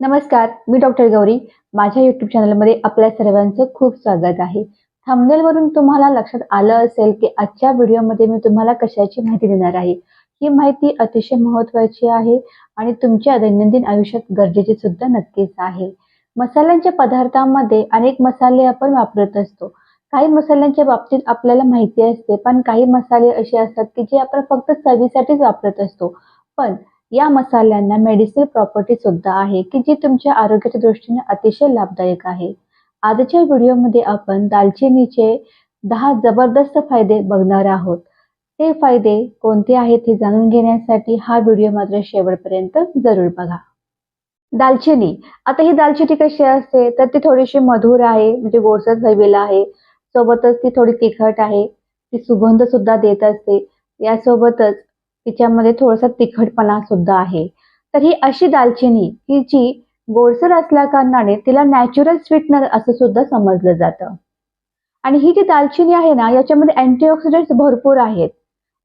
नमस्कार मी डॉक्टर गौरी. माझ्या युट्यूब चॅनलमध्ये आपल्या सर्वांचं खूप स्वागत आहे. थंबनेलवरून तुम्हाला लक्षात आलं असेल की आजच्या व्हिडिओमध्ये मी तुम्हाला कशाची माहिती देणार आहे? ही माहिती अतिशय महत्त्वाची आहे आणि तुमच्या दैनंदिन आयुष्यात गरजेची सुद्धा नक्कीच आहे. मसाल्यांच्या पदार्थांमध्ये अनेक मसाले आपण वापरत असतो. काही मसाल्यांच्या बाबतीत आपल्याला माहिती असते पण काही मसाले असे असतात की जे आपण फक्त चवीसाठीच वापरत असतो. पण या मसाल्यांना मेडिसिनल प्रॉपर्टी सुद्धा आहे की जी तुमच्या आरोग्याच्या दृष्टीने अतिशय लाभदायक आहे. आजच्या व्हिडिओमध्ये आपण दालचिनीचे दहा जबरदस्त फायदे बघणार आहोत. ते फायदे कोणते आहेत हे जाणून घेण्यासाठी हा व्हिडिओ मात्र शेवटपर्यंत जरूर बघा. दालचिनी. आता ही दालचिनी कशी असते? तर ती थोडीशी मधुर आहे म्हणजे गोडसर चवीला आहे. सोबतच ती थोडी तिखट आहे. ती सुगंध सुद्धा देत असते. यासोबतच तिच्यामध्ये थोडासा तिखटपणा सुद्धा आहे. तर ही अशी दालचिनी की जी गोडसर असल्या कारणाने तिला नॅचरल स्वीटनर असं सुद्धा समजलं जातं. आणि ही जी दालचिनी आहे ना याच्यामध्ये अँटीऑक्सिडंट्स भरपूर आहेत.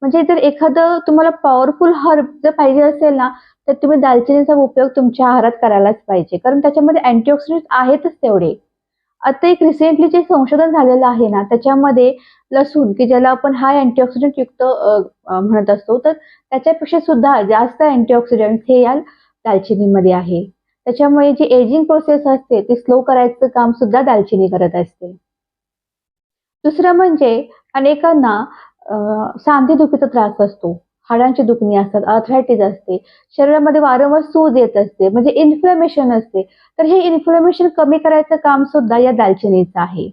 म्हणजे जर एखादं तुम्हाला पॉवरफुल हर्ब जर पाहिजे असेल ना तर तुम्ही दालचिनीचा उपयोग तुमच्या आहारात करायलाच पाहिजे. कारण त्याच्यामध्ये अँटीऑक्सिडंट्स आहेतच तेवढे. आता एक रिसेंटली जे संशोधन झालेलं आहे ना त्याच्यामध्ये लसूण की ज्याला आपण हाय अँटीऑक्सिडंट युक्त म्हणत असतो तर त्याच्यापेक्षा सुद्धा जास्त अँटीऑक्सिडंट हे या दालचिनीमध्ये आहे. त्याच्यामुळे जी एजिंग प्रोसेस असते ती स्लो करायचं काम सुद्धा दालचिनी करत असते. दुसरं म्हणजे अनेकांना सांधेदुखीचा त्रास असतो. हाडांची दुखणी असतात अर्थरायटिस असते शरीरामध्ये वारंवार सूज येत असते म्हणजे इन्फ्लमेशन असते. तर हे इन्फ्लेमेशन कमी करायचं काम सुद्धा या दालचिनीचं आहे.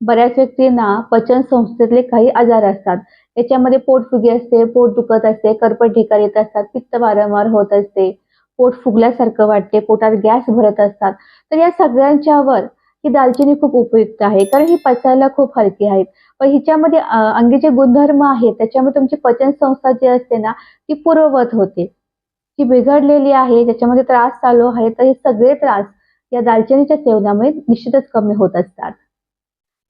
बऱ्याच व्यक्तींना पचन संस्थेतले काही आजार असतात. याच्यामध्ये पोटफुगी असते पोट दुखत असते करपट ढेकार येत असतात पित्त वारंवार होत असते पोट फुगल्यासारखं वाटते पोटात गॅस भरत असतात. तर या सगळ्यांच्यावर ही दालचिनी खूप उपयुक्त आहे कारण ही पचायला खूप हलकी आहेत. पण हिच्यामध्ये अंगी जे गुणधर्म आहेत त्याच्यामध्ये तुमची पचन संस्था जी असते ना ती पूर्ववत होते. ती बिघडलेली आहे ज्याच्यामध्ये त्रास चालू आहे तर हे सगळे त्रास या दालचिनीच्या सेवनामुळे निश्चितच कमी होत असतात.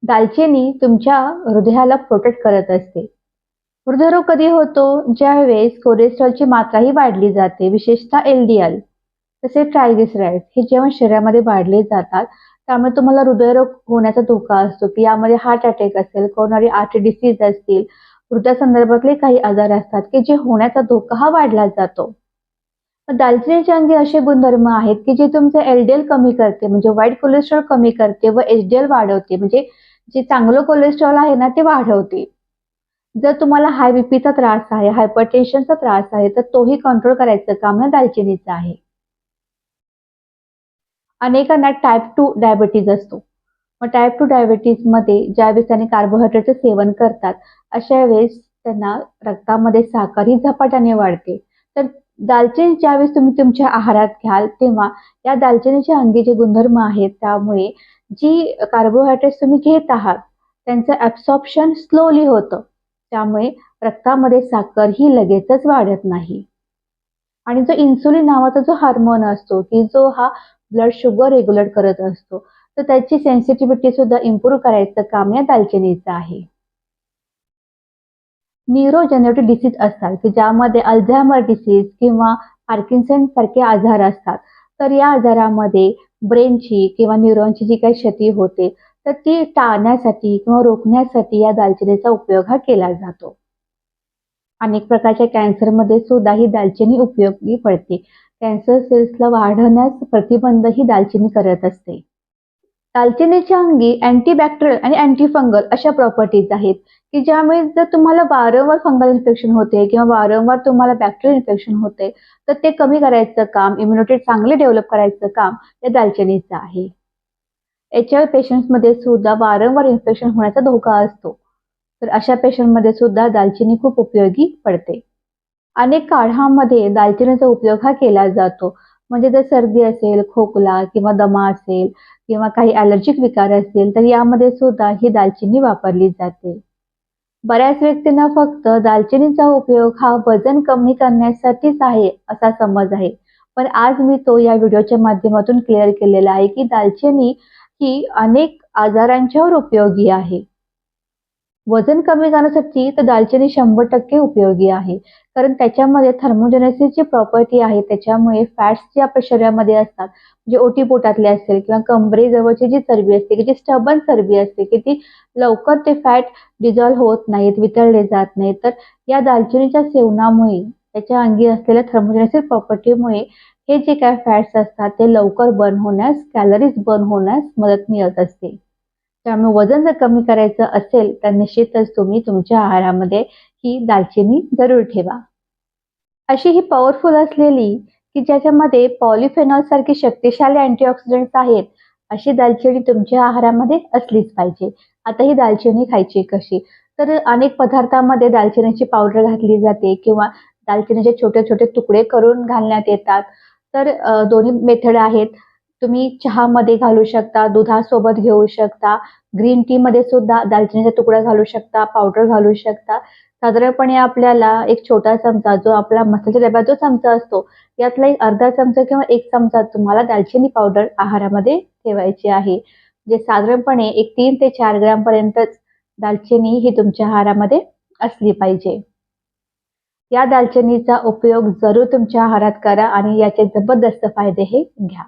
दालचिनी तुमच्या हृदयाला प्रोटेक्ट करत असते. हृदयरोग कधी होतो? ज्यावेळेस कोलेस्ट्रॉलची मात्राही वाढली जाते विशेषतः एल डी एल तसेच ट्रायग्लिसराईड हे जेव्हा शरीरामध्ये वाढले जातात. त्यामुळे तुम्हाला हृदयरोग होण्याचा धोका असतो की यामध्ये हार्ट अटॅक असेल कोणारी आर्ट डिसीज असतील हृदयासंदर्भातले काही आजार असतात की जे होण्याचा धोका हा वाढला जातो. दालचिनीचे अंगी असे गुणधर्म आहेत की जे तुमचे एलडीएल कमी करते म्हणजे वाईट कोलेस्ट्रॉल कमी करते व एचडीएल वाढवते म्हणजे जे चांगलं कोलेस्ट्रॉल आहे ना ते वाढवते. जर तुम्हाला हाय बीपीचा त्रास आहे हायपरटेन्शनचा त्रास आहे तर तोही कंट्रोल करायचं काम ना दालचिनीचं आहे. अनेकांना टाईप टू डायबिटीज असतो. मग टाईप टू मध्ये ज्यावेळेस त्यांनी कार्बोहायड्रेटचं सेवन करतात अशा वेळेस त्यांना रक्तामध्ये साखर ही झपाट्याने वाढते. तर दालचिनी ज्यावेळेस तुम्ही तुमच्या आहारात घ्याल तेव्हा या दालचिनीच्या अंगी जे गुणधर्म आहेत त्यामुळे जी कार्बोहायड्रेट्स तुम्ही घेत आहात त्यांचं ॲब्सॉर्प्शन स्लोली होतं. त्यामुळे रक्तामध्ये साखर ही लगेचच वाढत नाही. आणि जो इन्सुलिन नावाचा जो हार्मोन असतो की जो हा ब्लड शुगर रेग्युलेट करत असतो. तर त्याची सेन्सिटिव्हिटी सुद्धा इम्प्रूव्ह करायचं काम या दालचिनीचं आहे. न्यूरोजेनेटिव्ह डिसीज असतात की ज्यामध्ये अल्झायमर डिसीज किंवा पार्किन्सन सारखे आजार असतात. तर या आजारामध्ये ब्रेनची किंवा न्यूरॉनची जी काही क्षती होते तर ती टाळण्यासाठी किंवा रोखण्यासाठी या दालचिनीचा उपयोग हा केला जातो. अनेक प्रकारच्या कॅन्सरमध्ये सुद्धा ही दालचिनी उपयोगी पडते. कॅन्सर सेल्सला वाढवण्यास प्रतिबंध ही दालचिनी करत असते. दालचिनीच्या अंगी अँटीबॅक्टेरियल आणि अँटीफंगल अशा प्रॉपर्टीज आहेत की ज्यामुळे जर तुम्हाला वारंवार फंगल इन्फेक्शन होते किंवा वारंवार तुम्हाला बॅक्टेरियल इन्फेक्शन होते तर ते कमी करायचं काम इम्युनिटी चांगले डेव्हलप करायचं काम या दालचिनीचं आहे. एच आय पेशंट्समध्ये सुद्धा वारंवार इन्फेक्शन होण्याचा धोका असतो. तर अशा पेशंटमध्ये सुद्धा दालचिनी खूप उपयोगी पडते. अनेक काढामध्ये दालचिनीचा उपयोग हा केला जातो. म्हणजे जर सर्दी असेल खोकला किंवा दमा असेल किंवा काही ॲलर्जिक विकार असतील तर यामध्ये सुद्धा ही दालचिनी वापरली जाते. बऱ्याच व्यक्तींना फक्त दालचिनीचा उपयोग हा वजन कमी करण्यासाठीच आहे असा समज आहे. पण आज मी तो या व्हिडिओच्या माध्यमातून क्लिअर केलेला आहे की दालचिनी ही अनेक आजारांच्यावर उपयोगी आहे. वजन कमी करण्यासाठी तर दालचिनी शंभर टक्के उपयोगी आहे. कारण त्याच्यामध्ये थर्मोजेनेसिसची प्रॉपर्टी आहे. त्याच्यामुळे फॅट्स जे आपल्या शरीरामध्ये असतात म्हणजे ओटीपोटातले असेल किंवा कमरेजवळची जी चरबी असते की जी स्टबन चरबी असते की ती लवकर ते फॅट डिझॉल्व्ह होत नाहीत वितळले जात नाहीत तर या दालचिनीच्या सेवनामुळे त्याच्या अंगी असलेल्या थर्मोजेनेसिस प्रॉपर्टीमुळे हे जे काय फॅट्स असतात ते लवकर बर्न होण्यास कॅलरीज बर्न होण्यास मदत मिळत असते. त्यामुळे वजन जर कमी करायचं असेल तर निश्चितच तुम्ही तुमच्या आहारामध्ये ही दालचिनी जरूर ठेवा. अशी ही पॉवरफुल असलेली की ज्याच्यामध्ये पॉलिफेनॉल सारखी शक्तिशाली अँटीऑक्सिडंट्स आहेत अशी दालचिनी तुमच्या आहारामध्ये असलीच पाहिजे. आता ही दालचिनी खायची कशी? तर अनेक पदार्थामध्ये दालचिनीची पावडर घातली जाते किंवा दालचिनीचे छोटे छोटे तुकडे करून घालण्यात येतात. तर दोन्ही मेथड आहेत. तुम्ही चहामध्ये घालू शकता दुधासोबत घेऊ शकता ग्रीन टी मध्ये सुद्धा दालचिनीचा तुकडा घालू शकता पावडर घालू शकता. साधारणपणे आपल्याला एक छोटा चमचा जो आपला मसाल्याच्या डब्यात जो चमचा असतो यातला एक अर्धा चमचा किंवा एक चमचा तुम्हाला दालचिनी पावडर आहारामध्ये ठेवायची आहे. जे साधारणपणे एक तीन ते चार ग्रॅम पर्यंतच दालचिनी ही तुमच्या आहारामध्ये असली पाहिजे. या दालचिनीचा उपयोग जरूर तुमच्या आहारात करा आणि याचे जबरदस्त फायदे हे घ्या.